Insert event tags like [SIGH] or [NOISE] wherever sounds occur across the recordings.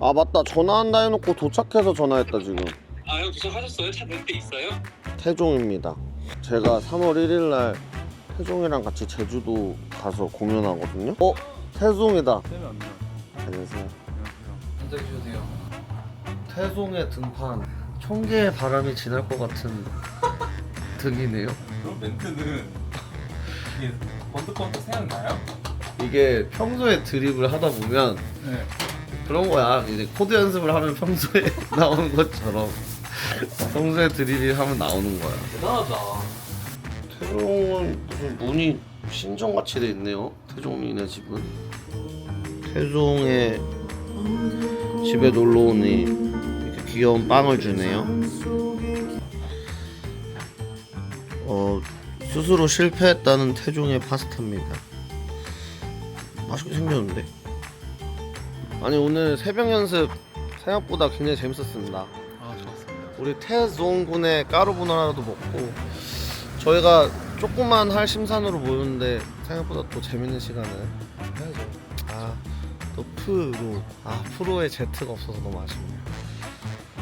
아 맞다 전화한다 해놓고 도착해서 전화했다 지금 아 형 도착하셨어요? 차될때 있어요? 태종입니다 제가 3월 1일 날 태종이랑 같이 제주도 가서 공연하거든요 어? 태종이다 안녕하세요 앉아 주셔도 돼요. 태종의 등판 청계의 바람이 지날 것 같은 [LAUGHS] 등이네요 그런 멘트는 이게 번뜩번뜩 생각나요? 이게 평소에 드립을 하다 보면 네. 그런 거야. 이제 코드 연습을 하면 평소에 [LAUGHS] 나오는 것처럼. 평소에 드립이 하면 나오는 거야. 대단하다. 태종은 무슨 문이 신전같이 돼 있네요. 태종이네 집은. 태종의 집에 놀러 오니 이렇게 귀여운 빵을 주네요. 어 스스로 실패했다는 태종의 파스타입니다. 맛있게 생겼는데 아니 오늘 새벽 연습 생각보다 굉장히 재밌었습니다 아 좋았습니다. 우리 태종 군의 까르보나라도 먹고 저희가 조금만 할 심산으로 모였는데 생각보다 또 재밌는 시간을 해야죠. 아또 프로 아 프로의 제트가 없어서 너무 아쉽네요.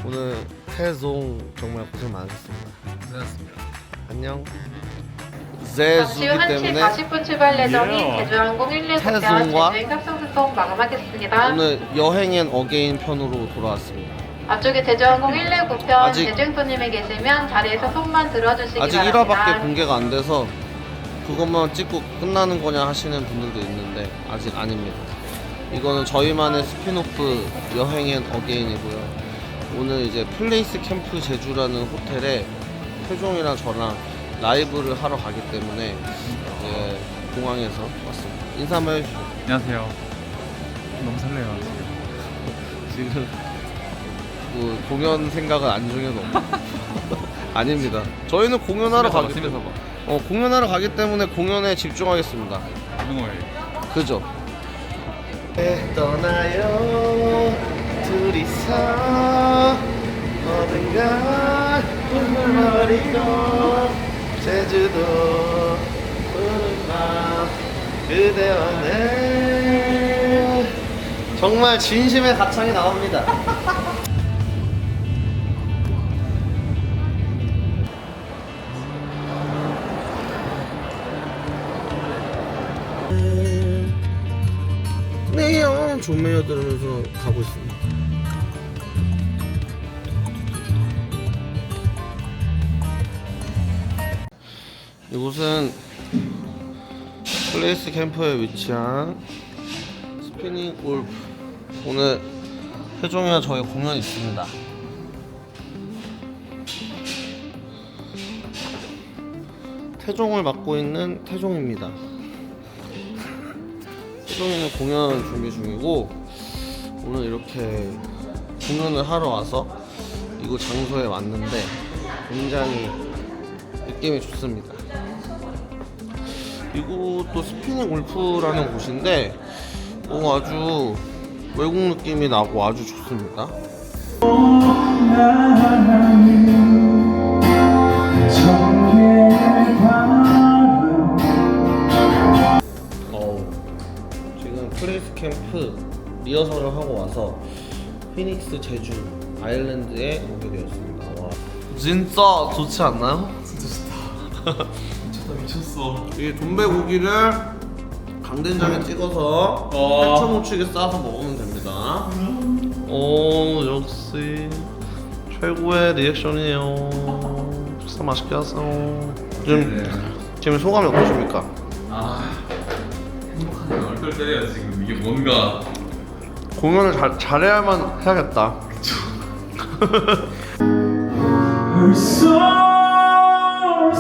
오늘 태종 정말 고생 많으셨습니다. 고생하셨습니다. 안녕. 제주기 후 1시 때문에 40분 출발 예정인 예. 제주항공 119편 태송과 제주행 탑승수송 마감하겠습니다. 오늘 여행엔 어게인 편으로 돌아왔습니다. 앞쪽에 제주항공 119편 아직- 제주행 손님이 계시면 자리에서 손만 들어주시기 아직 바랍니다. 1화밖에 공개가 안 돼서 그것만 찍고 끝나는 거냐 하시는 분들도 있는데 아직 아닙니다. 이거는 저희만의 스피노프 여행엔 어게인이고요. 오늘 이제 플레이스 캠프 제주라는 호텔에 표종이랑 저랑 라이브를 하러 가기 때문에 이제 공항에서 왔습니다. 인사 한번 해주시죠. 안녕하세요. 너무 설레요 지금. 지금 그 공연 생각은 안중에도 없고 [LAUGHS] 아닙니다. 저희는 공연하러 가기 때문에 봐. 어, 공연하러 가기 때문에 공연에 집중하겠습니다. 그죠? 떠나요 둘이서 어딘가 꿈을 버리고 제주도 푸른 밤 그대와 내 정말 진심의 가창이 나옵니다. 네요 조메어 들으면서 가고 있습니다. 이곳은 플레이스 캠프에 위치한 스피닝 골프 오늘 태종이와 저희 공연 있습니다. 태종을 맡고 있는 태종입니다. [LAUGHS] 태종이는 공연 준비 중이고 오늘 이렇게 공연을 하러 와서 이곳 장소에 왔는데 굉장히 느낌이 좋습니다. 이곳도 스피닝 골프라는 곳인데 어, 아주 외국 느낌이 나고 아주 좋습니다. 어우, 지금 플레이스 캠프 리허설을 하고 와서 피닉스 제주 아일랜드에 오게 되었습니다. 와, 진짜 좋지 않나요? 진짜 좋다. [LAUGHS] 미쳤어. 이 돈배 고기를 강된장에 찍어서 어. 해초무치게 싸서 먹으면 됩니다. 오 역시 최고의 리액션이에요. 진짜 맛있게 하세요. 지금 지금 소감이 어떠십니까? 아 행복하네요. 얼떨 때려요 지금 이게 뭔가. 공연을 잘 잘해야만 해야겠다. Her [LAUGHS] soul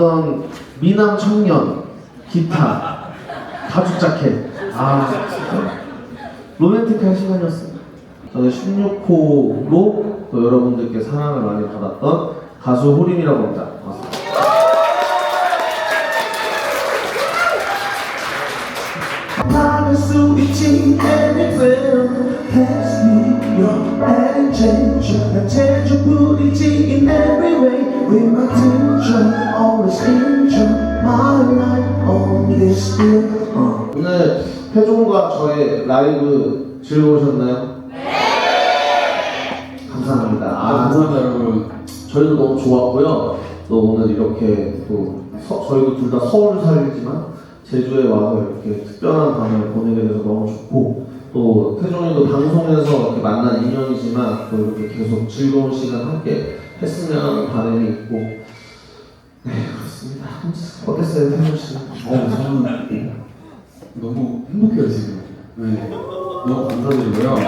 어떤 미남 청년, 기타, 가죽 자켓. 아, 로맨틱한 시간이었습니다. 저는 16호로 또 여러분들께 사랑을 많이 받았던 가수 호림이라고 합니다. your attention 난 제주 부리지 in every way With my attention Uh. 오늘 태종과 저의 라이브 즐거우셨나요? 네! 감사합니다. 아, 감사합니다 여러분 저희도 너무 좋았고요. 또 오늘 이렇게 또 서- 저희도 둘 다 서울 살지만 제주에 와서 이렇게 특별한 밤을 보내게 돼서 너무 좋고 또 태종이도 방송에서 이렇게 만난 인연이지만 또 이렇게 계속 즐거운 시간 함께 했으면 하는 바람이 있고 네. 어땠어요 태종 씨? 어 저는 너무 행복해요 지금. 네. 너무 감사드리고요. 네,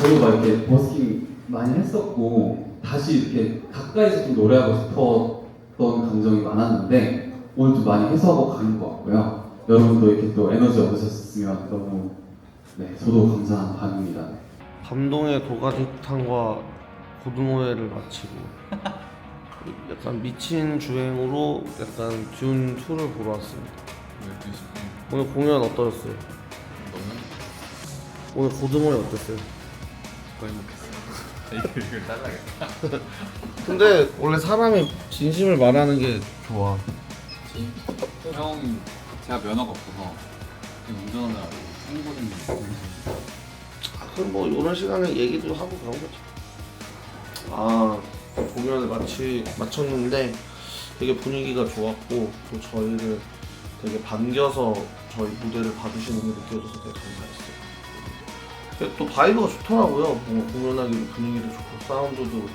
저도 막 이렇게 버스킹 많이 했었고 다시 이렇게 가까이서 좀 노래하고 싶었던 감정이 많았는데 오늘 좀 많이 해소하고 가는 것 같고요. 여러분도 이렇게 또 에너지 얻으셨으면 너무 네 저도 감사한 밤입니다. 감동의 도가니탕과 고등어회를 마치고 약간 미친 주행으로 약간 듄 2를 보러 왔습니다. 오늘 공연 어떠셨어요? 오늘 고등어회 어땠어요? 이걸 잘라야겠다 [LAUGHS] 근데 원래 사람이 진심을 말하는 게 좋아. 형 제가 면허가 없어서 지금 운전하느라 홍보대님 아, 그럼 뭐 이런 시간에 얘기도 하고 그런 거죠. 아 공연을 마치 마쳤는데 되게 분위기가 좋았고 또 저희를 되게 반겨서 저희 무대를 봐주시는 게 느껴져서 되게 감사했어요. 또 바이브가 좋더라고요. 뭔가 공연하기도 분위기도 좋고 사운드도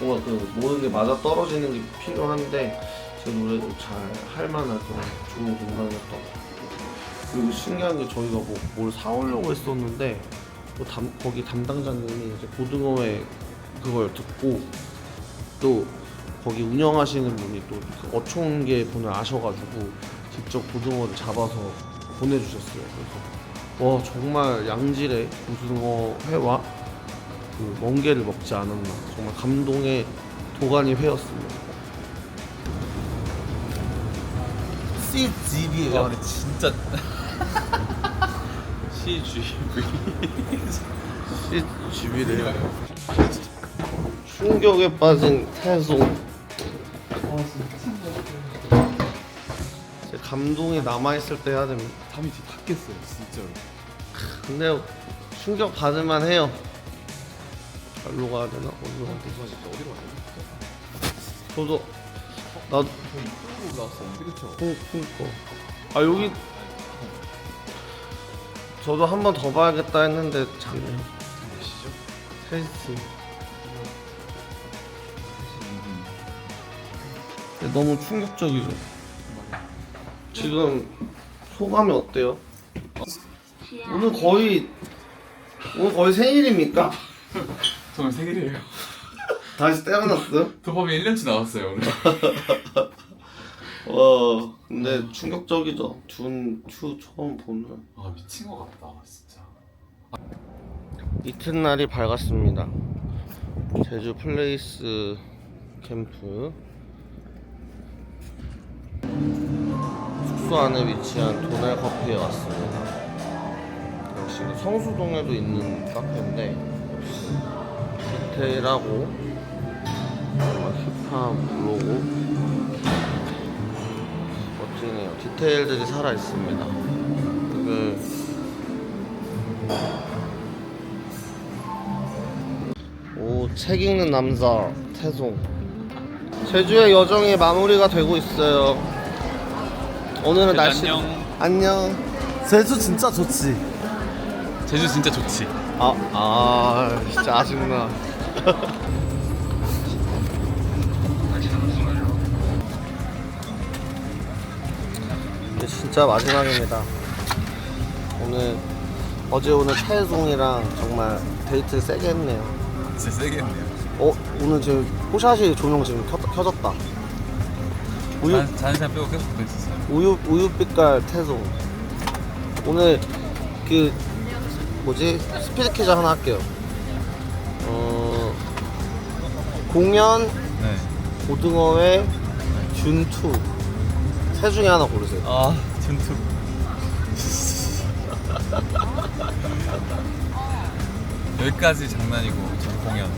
뭔가 그 모든 게 맞아 떨어지는 게 필요한데 제 노래도 잘 할 만한 그런 좋은 공간이었던 것 같고 그리고 신기한 게 저희가 뭐 뭘 사오려고 했었는데 또 담, 거기 담당자님이 이제 고등어회 그걸 듣고 또 거기 운영하시는 분이 또 그 어촌계 분을 아셔가지고 직접 고등어를 잡아서 보내주셨어요. 그래서 와 정말 양질의 고등어 회와 그 멍게를 먹지 않았나 정말 감동의 도가니 회였습니다. CGV예요 근데 진짜 [LAUGHS] CGV 집이래요. [LAUGHS] 충격에 빠진 태송. 제 감동이 남아있을 때 해야 됩니다. 잠이 뒤 탔겠어요 진짜로 근데 충격 받을만 해요. 어디로 가야 되나? 어디로 가야 되나? 진짜 어디로 가야 돼? 저도 올라왔었는데 그쵸? 그- 그니까 아 여기 저도 한 번 더 봐야겠다 했는데 작네 몇 시죠? 3시 근 너무 충격적이죠 지금 소감이 어때요? 오늘 거의 오늘 거의 생일입니까? [LAUGHS] 저는 생일이에요 [LAUGHS] 다시 때려놨어요? 도파민 1년치 나왔어요 오늘 [LAUGHS] 와 근데 충격적이죠 둔2 처음 보는 아 미친 것 같다 진짜 이튿날이 밝았습니다. 제주 플레이스 캠프 숙소 안에 위치한 도날 커피에 왔습니다. 역시 성수동에도 있는 카페인데 디테일하고 힙한 로고 멋지네요. 디테일들이 살아 있습니다. 그 오, 책 읽는 남자 태송. 제주의 여정이 마무리가 되고 있어요. 오늘은 날씨 안녕. 안녕. 제주 진짜 좋지. 제주 진짜 좋지 아, 아, 진짜 아쉽나. [LAUGHS] 이제 진짜 마지막입니다. 오늘 어제 오늘 태송이랑 정말 데이트 세게 했네요. 진짜 세게 했네요 어 오늘 지금 호샤시 조명 지금 켜, 켜졌다. 우유 잔, 잔산 빼고 계속 보고 있었어요. 우유 우유 빛깔 태송. 오늘 그 뭐지 스피드 퀴즈 하나 할게요. 어 공연 네. 고등어회 준투 세 중에 하나 고르세요. 아, 튼투. [LAUGHS] 여기까지 장난이고 전 공연.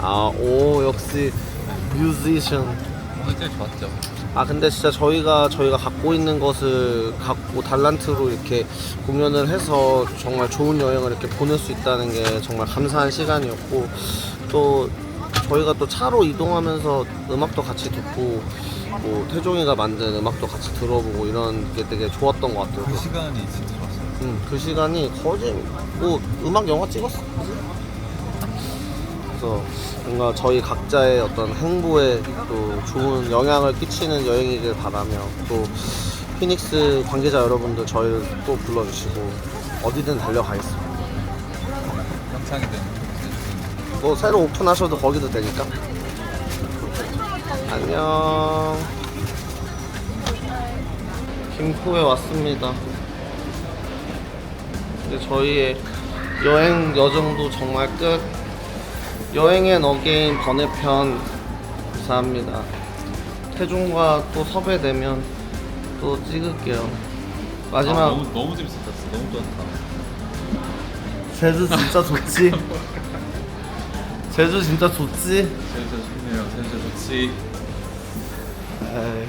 아 오 역시 뮤지션. 오늘 제일 좋았죠. 아 근데 진짜 저희가 저희가 갖고 있는 것을 갖고 달란트로 이렇게 공연을 해서 정말 좋은 여행을 이렇게 보낼 수 있다는 게 정말 감사한 시간이었고 또 저희가 또 차로 이동하면서 음악도 같이 듣고 뭐 태종이가 만든 음악도 같이 들어보고 이런 게 되게 좋았던 것 같아요. 그 시간이 진짜 좋았어요. 음, 그 시간이 거의 뭐 음악 영화 찍었어. 그래서 뭔가 저희 각자의 어떤 행보에 또 좋은 영향을 끼치는 여행이길 바라며 또 피닉스 관계자 여러분들 저희를 또 불러주시고 어디든 달려가겠습니다. 평창이든 뭐 새로 오픈하셔도 거기도 되니까. 안녕. 김포에 왔습니다. 이제 저희의 여행 여정도 정말 끝. 여행엔 어게인 번외편 감사합니다. 태종과 또 섭외되면 또 찍을게요. 마지막 너무 재밌었다. 너무 좋았다. 제주 진짜 좋지? [LAUGHS] 제주 진짜 좋지? 제주 좋네요. 제주 좋지. 에이.